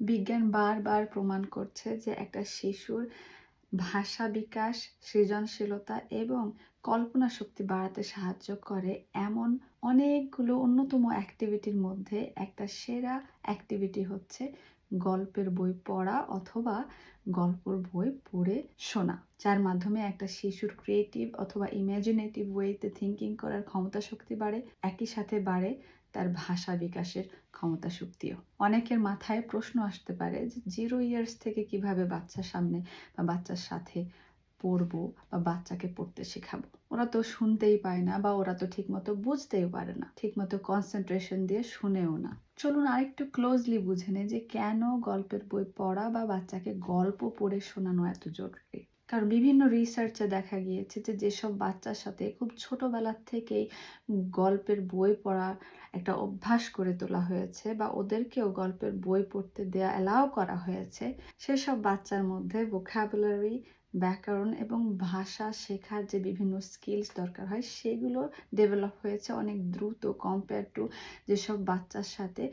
বিজ্ঞান বারবার প্রমাণ করছে যে একটা শিশুর ভাষা বিকাশ, সৃজনশীলতা এবং কল্পনা শক্তি বাড়াতে সাহায্য করে এমন অনেকগুলো অন্যতম অ্যাক্টিভিটির মধ্যে একটা সেরা অ্যাক্টিভিটি হচ্ছে গল্পের বই পড়া অথবা গল্পের বই পড়ে শোনা, যার মাধ্যমে একটা শিশুর ক্রিয়েটিভ অথবা ইমাজিনেটিভ ওয়েতে থিঙ্কিং করার ক্ষমতা শক্তি বাড়ে, একই সাথে বাড়ে তার ভাষা বিকাশের ক্ষমতা শক্তিও। অনেকের মাথায় প্রশ্ন আসতে পারে যে জিরো ইয়ার্স থেকে কীভাবে বাচ্চার সামনে বা বাচ্চার সাথে পড়ব বা বাচ্চাকে পড়তে শেখাবো? ওরা তো শুনতেই পায় না বা ওরা তো ঠিকমতো বুঝতেও পারে না, ঠিকমতো কনসেন্ট্রেশন দিয়ে শুনেও না। চলুন আরেকটু ক্লোজলি বুঝে নেই যে কেন গল্পের বই পড়া বা বাচ্চাকে গল্প পড়ে শোনানো এত জরুরি। কারণ বিভিন্ন রিসার্চে দেখা গিয়েছে যে, যেসব বাচ্চার সাথে খুব ছোটোবেলার থেকেই গল্পের বই পড়া একটা অভ্যাস করে তোলা হয়েছে বা ওদেরকেও গল্পের বই পড়তে দেয়া অ্যালাউ করা হয়েছে, সেসব বাচ্চার মধ্যে ভোকাবুলারি ব্যাকরণ এবং ভাষা শেখার যে বিভিন্ন স্কিলস দরকার হয়, সেগুলো ডেভেলপ হয়েছে অনেক দ্রুত কম্পেয়ার টু যেসব বাচ্চার সাথে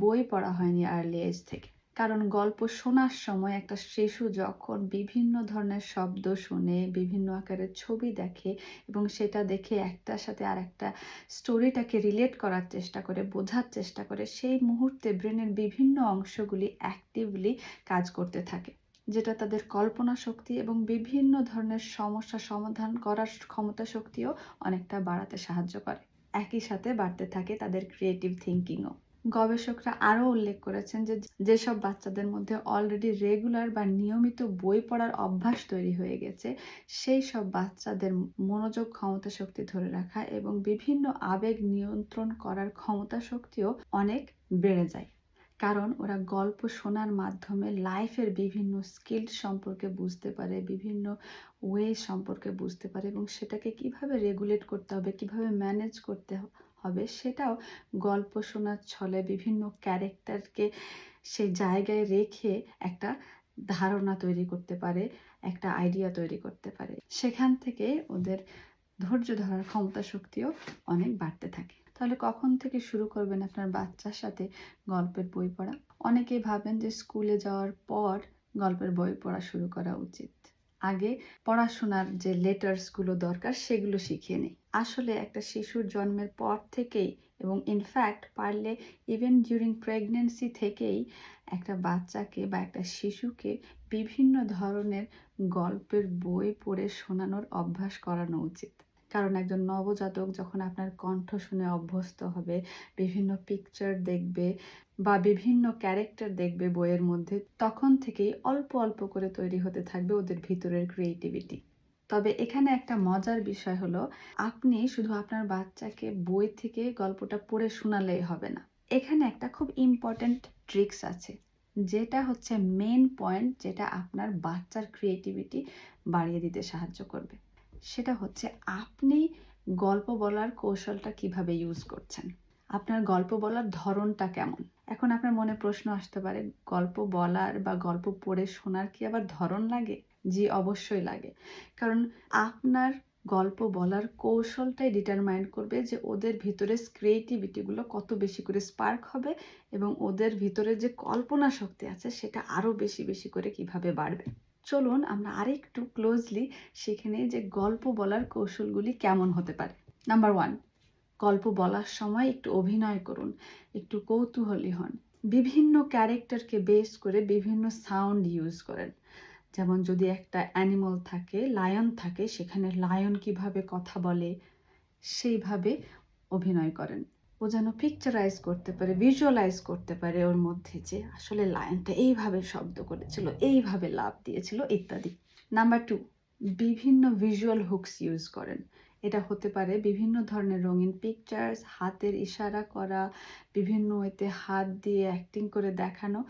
বই পড়া হয়নি আর্লি এজ থেকে। কারণ গল্প শোনার সময় একটা শিশু যখন বিভিন্ন ধরনের শব্দ শুনে, বিভিন্ন আকারের ছবি দেখে এবং সেটা দেখে একটার সাথে আর একটা স্টোরিটাকে রিলেট করার চেষ্টা করে, বোঝার চেষ্টা করে, সেই মুহূর্তে ব্রেনের বিভিন্ন অংশগুলি অ্যাক্টিভলি কাজ করতে থাকে, যেটা তাদের কল্পনা শক্তি এবং বিভিন্ন ধরনের সমস্যা সমাধান করার ক্ষমতা শক্তিও অনেকটা বাড়াতে সাহায্য করে। একই সাথে বাড়তে থাকে তাদের ক্রিয়েটিভ থিঙ্কিংও গবেষকরা আরও উল্লেখ করেছেন যে যেসব বাচ্চাদের মধ্যে অলরেডি রেগুলার বা নিয়মিত বই পড়ার অভ্যাস তৈরি হয়ে গেছে, সেই সব বাচ্চাদের মনোযোগ ক্ষমতা শক্তি ধরে রাখা এবং বিভিন্ন আবেগ নিয়ন্ত্রণ করার ক্ষমতা শক্তিও অনেক বেড়ে যায়। কারণ ওরা গল্প শোনার মাধ্যমে লাইফের বিভিন্ন স্কিল সম্পর্কে বুঝতে পারে, বিভিন্ন ওয়ে সম্পর্কে বুঝতে পারে এবং সেটাকে কীভাবে রেগুলেট করতে হবে, কীভাবে ম্যানেজ করতে হবে সেটাও গল্প শোনার ছলে বিভিন্ন ক্যারেক্টারকে সে জায়গায় রেখে একটা ধারণা তৈরি করতে পারে, একটা আইডিয়া তৈরি করতে পারে। সেখান থেকে ওদের ধৈর্য ধরার ক্ষমতা শক্তিও অনেক বাড়তে থাকে। তাহলে কখন থেকে শুরু করবেন আপনার বাচ্চার সাথে গল্পের বই পড়া? অনেকেই ভাবেন যে স্কুলে যাওয়ার পর গল্পের বই পড়া শুরু করা উচিত। আগে পড়াশোনার যে লেটার্সগুলো দরকার সেগুলো শিখিয়ে নিই। আসলে একটা শিশুর জন্মের পর থেকেই এবং ইনফ্যাক্ট পারলে ইভেন ডিউরিং প্রেগনেন্সি থেকেই একটা বাচ্চাকে বা একটা শিশুকে বিভিন্ন ধরনের গল্পের বই পড়ে শোনানোর অভ্যাস করানো উচিত। কারণ একজন নবজাতক যখন আপনার কণ্ঠ শুনে অভ্যস্ত হবে, বিভিন্ন পিকচার দেখবে বা বিভিন্ন ক্যারেক্টার দেখবে বইয়ের মধ্যে, তখন থেকেই অল্প অল্প করে তৈরি হতে থাকবে ওদের ভিতরের ক্রিয়েটিভিটি তবে এখানে একটা মজার বিষয় হলো, আপনি শুধু আপনার বাচ্চাকে বই থেকে গল্পটা পড়ে শোনালেই হবে না। এখানে একটা খুব ইম্পর্ট্যান্ট ট্রিক্স আছে, যেটা হচ্ছে মেন পয়েন্ট যেটা আপনার বাচ্চার ক্রিয়েটিভিটি বাড়িয়ে দিতে সাহায্য করবে। সেটা হচ্ছে আপনি গল্প বলার কৌশলটা কীভাবে ইউজ করছেন? আপনার গল্প বলার ধরনটা কেমন? এখন আপনার মনে প্রশ্ন আসতে পারে, গল্প বলার বা গল্প পড়ে শোনার কি আবার ধরন লাগে? জি, অবশ্যই লাগে। কারণ আপনার গল্প বলার কৌশলটাই ডিটারমাইন করবে যে ওদের ভিতরে ক্রিয়েটিভিটিগুলো কত বেশি করে স্পার্ক হবে এবং ওদের ভিতরে যে কল্পনা শক্তি আছে সেটা আরও বেশি বেশি করে কীভাবে বাড়বে। চলুন আমরা আরেকটু ক্লোজলি সেখানে যে গল্প বলার কৌশলগুলি কেমন হতে পারে। নাম্বার ওয়ান গল্প বলার সময় একটু অভিনয় করুন, একটু কৌতূহলী হন। বিভিন্ন ক্যারেক্টারকে বেস করে বিভিন্ন সাউন্ড ইউজ করেন। যেমন যদি একটা অ্যানিমাল থাকে লায়ন থাকে, সেখানে লায়ন কীভাবে কথা বলে, সেইভাবে অভিনয় করেন। ও যেন পিকচারাইজ করতে পারে ভিজুয়ালাইজ করতে পারে ওর মধ্যে যে আসলে লায়নটা এইভাবে শব্দ করেছিল, এইভাবে লাভ দিয়েছিল ইত্যাদি। নাম্বার টু বিভিন্ন ভিজুয়াল হুকস ইউজ করেন। এটা হতে পারে বিভিন্ন ধরনের রঙিন পিকচার্স হাতের ইশারা করা, বিভিন্ন এতে হাত দিয়ে অ্যাক্টিং করে দেখানো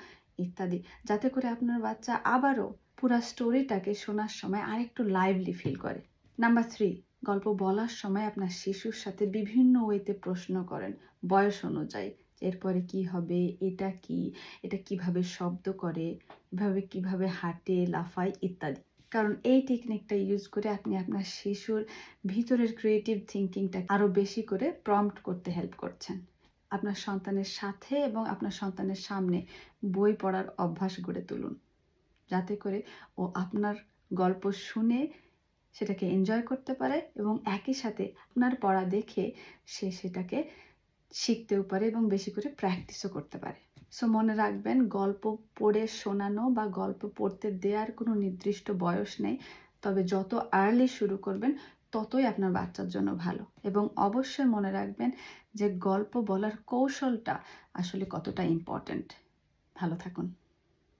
ইত্যাদি। যাতে করে আপনার বাচ্চা আবারও পুরা স্টোরিটাকে শোনার সময় আরেকটু লাইভলি ফিল করে। নাম্বার থ্রি গল্প বলার সময় আপনার শিশুর সাথে বিভিন্ন ওয়েতে প্রশ্ন করেন, বয়স অনুযায়ী। এরপরে কি হবে, এটা কি, এটা কীভাবে শব্দ করে, এভাবে কীভাবে হাঁটে, লাফায় ইত্যাদি। কারণ এই টেকনিকটা ইউজ করে আপনি আপনার শিশুর ভিতরের ক্রিয়েটিভ থিঙ্কিংটা আরও বেশি করে প্রম্পট করতে হেল্প করছেন। আপনার সন্তানের সাথে এবং আপনার সন্তানের সামনে বই পড়ার অভ্যাস গড়ে তুলুন। যাতে করে ও আপনার গল্প শুনে সেটাকে এনজয় করতে পারে এবং একই সাথে আপনার পড়া দেখে সে সেটাকে শিখতেও পারে এবং বেশি করে প্র্যাকটিসও করতে পারে। সো মনে রাখবেন, গল্প পড়ে শোনানো বা গল্প পড়তে দেওয়ার কোনো নির্দিষ্ট বয়স নেই। তবে যত আর্লি শুরু করবেন, ততই আপনার বাচ্চার জন্য ভালো। এবং অবশ্যই মনে রাখবেন যে গল্প বলার কৌশলটা আসলে কতটা ইম্পর্ট্যান্ট ভালো থাকুন।